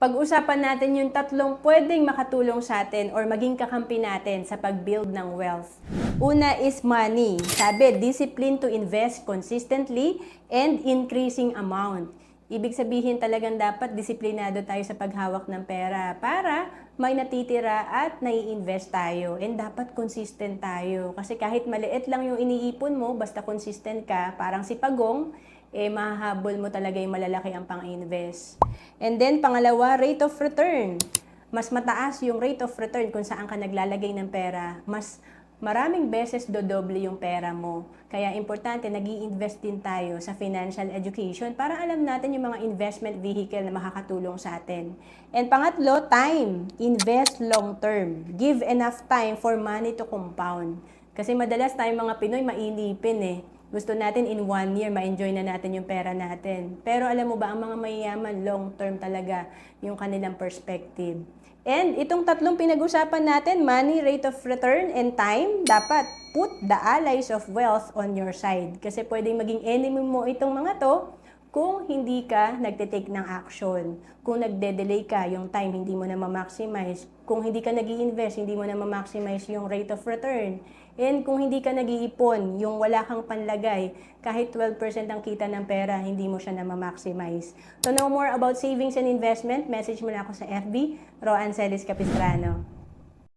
Pag-usapan natin yung tatlong pwedeng makatulong sa atin or maging kakampi natin sa pag-build ng wealth. Una is money. Sabi, discipline to invest consistently and increasing amount. Ibig sabihin talagang dapat disiplinado tayo sa paghawak ng pera para may natitira at nai-invest tayo. And dapat consistent tayo. Kasi kahit maliit lang yung iniipon mo, basta consistent ka, parang si Pagong, eh mahahabol mo talaga yung malalaki ang pang-invest. And then, pangalawa, rate of return. Mas mataas yung rate of return kung saan ka naglalagay ng pera. Mas maraming beses dodoble yung pera mo. Kaya importante, nag invest din tayo sa financial education para alam natin yung mga investment vehicle na makakatulong sa atin. And pangatlo, time. Invest long term. Give enough time for money to compound. Kasi madalas tayong mga Pinoy mainipin eh. Gusto natin in one year, ma-enjoy na natin yung pera natin. Pero alam mo ba, ang mga mayayaman, long term talaga yung kanilang perspective. And itong tatlong pinag-usapan natin, money, rate of return, and time, dapat put the allies of wealth on your side. Kasi pwedeng maging enemy mo itong mga to kung hindi ka nagte-take ng action. Kung nagde-delay ka, yung time hindi mo na ma-maximize. Kung hindi ka nag invest hindi mo na ma-maximize yung rate of return. And kung hindi ka nag-iipon, yung wala kang panlagay, kahit 12% ang kita ng pera, hindi mo siya na ma-maximize. To know more about savings and investment, message mo na ako sa FB, Roan Celis Capistrano.